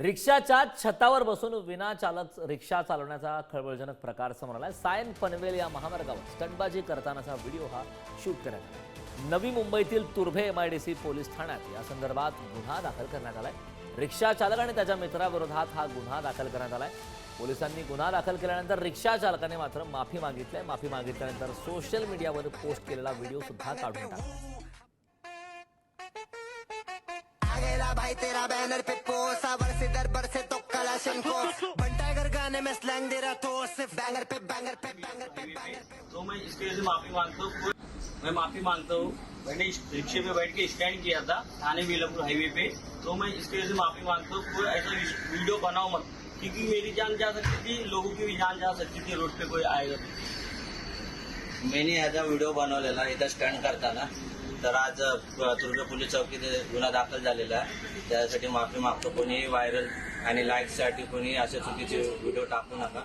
रिक्षाच्या छतावर बसून विना चालक रिक्षा चालवण्याचा खळबळजनक प्रकार समोर आलाय. सायन पनवेल या महामार्गावर स्टंटबाजी करतानाचा व्हिडिओ हा शूट करण्यात आला. नवी मुंबईतील Turbhe M I D C police ठाण्यात या संदर्भात गुन्हा दाखल करण्यात आलाय. रिक्षा चालक आणि त्याच्या मित्राविरोधात हा गुन्हा दाखल करण्यात आलाय. पोलिसांनी गुन्हा दाखल केल्यानंतर रिक्षा चालकाने मात्र माफी मागितली आहे. माफी मागितल्यानंतर सोशल मीडियावर पोस्ट केलेला व्हिडिओ सुद्धा काढून टाकला. आगेला तेरा बॅनर पे पोसा से तो कला को बन टाइगर गाने में स्लैंग दे रहा तो सिर्फ़ बैंगर पे बैंगर पे बैंगर पे बैंगर पे। तो मैं इसके से माफ़ी माँगता हूँ मैं माफ़ी माँगता हूँ। मैंने रिक्शे पे बैठ के स्टैंड किया था थाने बेलापुर हाईवे पे। तो मैं इसके वजह से माफ़ी माँगता हूँ कोई ऐसा वीडियो बनाओ मत। क्योंकि मेरी जान जा सकती थी लोगों की भी जान जा सकती थी रोड पे कोई आएगा तो। मी ह्याचा व्हिडिओ बनवलेला इथं स्टंट करताना तर आज अ, पोलीस चौकीत गुन्हा दाखल झालेला आहे. त्यासाठी माफी मागतो. कोणी व्हायरल आणि लाईकसाठी कोणी असे चुकीचे व्हिडिओ टाकू नका.